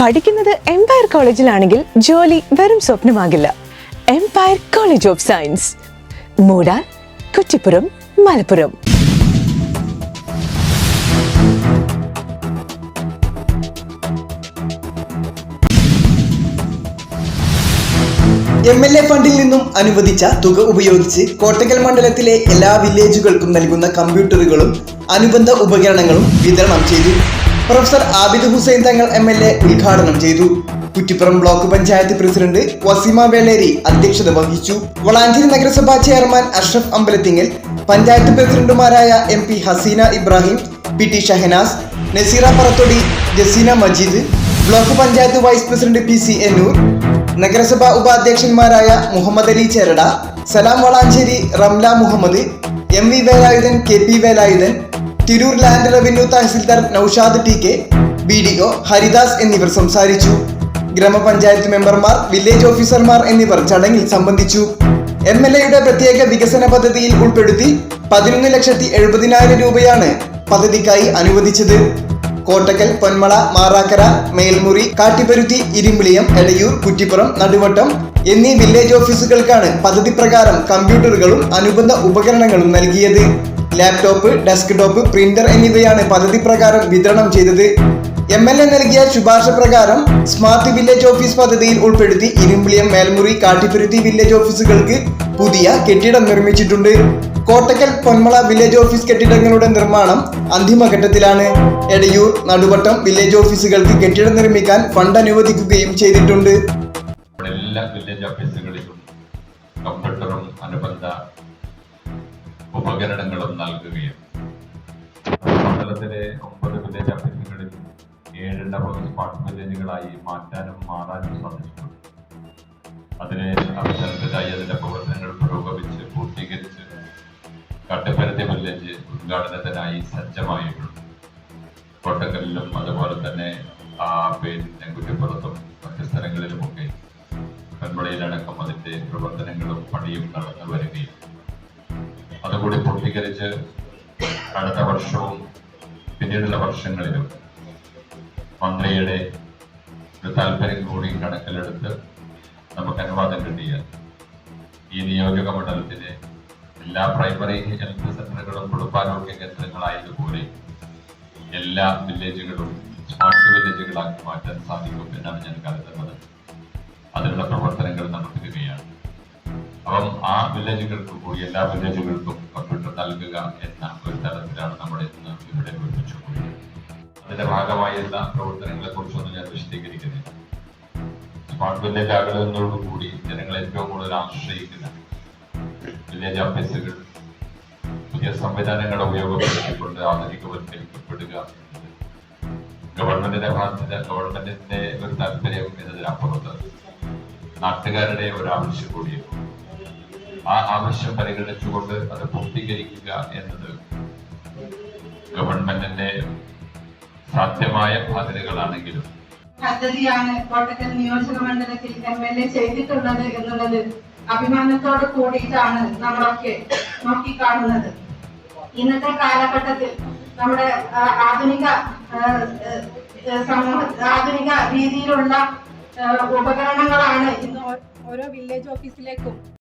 പഠിക്കുന്നത് എംപയർ കോളേജിലാണെങ്കിൽ ജോലി വെറും സ്വപ്നമാകില്ല. Empire college of science Moodal Kuttippuram Malappuram. M L A ഫണ്ടിൽ നിന്നും അനുവദിച്ച തുക ഉപയോഗിച്ച് കോട്ടക്കൽ മണ്ഡലത്തിലെ എല്ലാ വില്ലേജുകൾക്കും നൽകുന്ന കമ്പ്യൂട്ടറുകളും അനുബന്ധ ഉപകരണങ്ങളും വിതരണം ചെയ്തു. Professor Abid Hussain Thangal M L A ഉദ്ഘാടനം ചെയ്തു. കുറ്റിപ്പുറം ബ്ലോക്ക് പഞ്ചായത്ത് പ്രസിഡന്റ് വസീമ വേളേരി അധ്യക്ഷത വഹിച്ചു. വളാഞ്ചേരി നഗരസഭാ ചെയർമാൻ അഷ്റഫ് അമ്പലത്തിങ്ങൽ പഞ്ചായത്ത് പ്രസിഡന്റുമാരായ M P Haseena Ibrahim P T Shahanas Naseera Parathodi Jaseena Majeed block panchayat vice president P C Ennur നഗരസഭാ ഉപാധ്യക്ഷന്മാരായ Muhammad Ali Cherada Salam Valanchery Ramla Muhammad M V Velayudhan K P Velayudhan Tirur land revenue tahsildar Noushad T K B D O Haridas എന്നിവർ സംസാരിച്ചു. ഗ്രാമപഞ്ചായത്ത് മെമ്പർമാർ village ഓഫീസർമാർ എന്നിവർ ചടങ്ങിൽ സംബന്ധിച്ചു. M L എയുടെ പ്രത്യേക വികസന പദ്ധതിയിൽ ഉൾപ്പെടുത്തി പതിനൊന്ന് ലക്ഷത്തി എഴുപതിനായിരം രൂപയാണ് പദ്ധതിക്കായി അനുവദിച്ചത്. കോട്ടക്കൽ പൊന്മള മാറാക്കര മേൽമുറി കാട്ടിപ്പരുത്തി ഇരുമ്പിളിയം എടയൂർ കുറ്റിപ്പുറം നടുവട്ടം എന്നീ വില്ലേജ് ഓഫീസുകൾക്കാണ് പദ്ധതി പ്രകാരം കമ്പ്യൂട്ടറുകളും അനുബന്ധ ഉപകരണങ്ങളും നൽകിയത്. ലാപ്ടോപ്പ് ഡെസ്ക്ടോപ്പ് പ്രിന്റർ എന്നിവയാണ് പദ്ധതി പ്രകാരം വിതരണം ചെയ്തത്. എം എൽ എ നൽകിയ ശുപാർശ പ്രകാരം സ്മാർട്ട് വില്ലേജ് ഓഫീസ് പദ്ധതിയിൽ ഉൾപ്പെടുത്തി ഇരുമ്പിളിയം മേൽമുറി കാട്ടിപ്പുരുത്തി വില്ലേജ് ഓഫീസുകൾക്ക് പുതിയ കെട്ടിടം നിർമ്മിച്ചിട്ടുണ്ട്. കോട്ടക്കൽ പൊന്മള വില്ലേജ് ഓഫീസ് കെട്ടിടങ്ങളുടെ നിർമ്മാണം അന്തിമഘട്ടത്തിലാണ്. എടയൂർ നടുവട്ടം വില്ലേജ് ഓഫീസുകൾക്ക് കെട്ടിടം നിർമ്മിക്കാൻ ഫണ്ട് അനുവദിക്കുകയും ചെയ്തിട്ടുണ്ട്. എല്ലാ വില്ലേജ് ഓഫീസുകളിലും കമ്പ്യൂട്ടറും അനുബന്ധ ഉപകരണങ്ങളും നൽകുകയും. മണ്ഡലത്തിലെ ഒമ്പത് വില്ലേജ് ഓഫീസുകളിൽ ഏഴെണ്ണവും സ്മാർട്ട് വില്ലേജുകളായി മാറ്റാനും മാറാനും സാധിച്ചിട്ടുണ്ട്. അതിനെ അവസരത്തിലായി അതിന്റെ പ്രവർത്തനങ്ങൾ പുരോഗമിച്ച് പൂർത്തീകരിച്ച് കട്ടപ്പനത്തെ വില്ലേജ് ഉദ്ഘാടനത്തിനായി സജ്ജമായിട്ടുണ്ട് കോട്ടക്കലിലും അതുപോലെ തന്നെ ആ പിന്നെ കുറ്റിപ്പുറത്തും മറ്റ് സ്ഥലങ്ങളിലുമൊക്കെ കൺമളയിലടക്കം അതിന്റെ പ്രവർത്തനങ്ങളും പണിയും നടന്നു വരികയും അതുകൂടി പൂർത്തീകരിച്ച് അടുത്ത വർഷവും പിന്നീടുള്ള വർഷങ്ങളിലും മന്ത്രിയുടെ ഒരു താല്പര്യം കൂടി കണക്കിലെടുത്ത് നമുക്ക് അനുവാദം കിട്ടിയാൽ ഈ നിയോജക മണ്ഡലത്തിലെ എല്ലാ പ്രൈമറി ഹെൽത്ത് സെന്ററുകളും കുടുംബാരോഗ്യ കേന്ദ്രങ്ങളായതുപോലെ എല്ലാ വില്ലേജുകളും സ്മാർട്ട് വില്ലേജുകളാക്കി മാറ്റാൻ സാധിക്കും എന്നാണ് ഞാൻ കരുതുന്നത്. അതിനുള്ള പ്രവർത്തനങ്ങൾ നടത്തുകയാണ്. അപ്പം ആ വില്ലേജുകൾക്ക് പോയി എല്ലാ വില്ലേജുകൾക്കും കമ്പ്യൂട്ടർ നൽകുക എന്ന ഒരു തലത്തിലാണ് നമ്മൾ ഇന്ന് ഇവിടെ ഒരുമിച്ചു കൂടിയത് അതിന്റെ ഭാഗമായുള്ള പ്രവർത്തനങ്ങളെ കുറിച്ചൊന്നും ഞാൻ വിശദീകരിക്കുന്നില്ല. സ്മാർട്ട് വില്ലേജ് ആകുന്നതോടുകൂടി ജനങ്ങൾ ഏറ്റവും കൂടുതൽ ആശ്രയിക്കുന്ന വില്ലേജ് ഓഫീസുകൾ പുതിയ സംവിധാനങ്ങൾ ഉപയോഗപ്പെടുത്തിക്കൊണ്ട് ആധുനികവൽക്കരിക്കപ്പെടുക ഗവൺമെന്റിന്റെ ഭാഗത്ത് ഗവൺമെന്റിന്റെ ഒരു താല്പര്യം എന്നതിനപ്പുറത്ത് നാട്ടുകാരുടെ ഒരു ആവശ്യം കൂടിയാണ് ആ ആവശ്യം പരിഗണിച്ചുകൊണ്ട് അത് പൂർത്തീകരിക്കുക എന്നത് ഗവൺമെന്റിന്റെ സാധ്യമായ ബാധ്യതകളാണെങ്കിലും. പദ്ധതിയാണ് കോട്ടക്കൽ നിയോജക മണ്ഡലത്തിൽ എം എൽ എ ചെയ്തിട്ടുള്ളത് എന്നുള്ളത് അഭിമാനത്തോട് കൂടിയിട്ടാണ് നമ്മളൊക്കെ നോക്കിക്കാണുന്നത്. ഇന്നത്തെ കാലഘട്ടത്തിൽ നമ്മുടെ ആധുനിക സമൂഹ ആധുനിക രീതിയിലുള്ള ഉപകരണങ്ങളാണ് ഇന്ന് ഓരോ വില്ലേജ് ഓഫീസിലേക്കും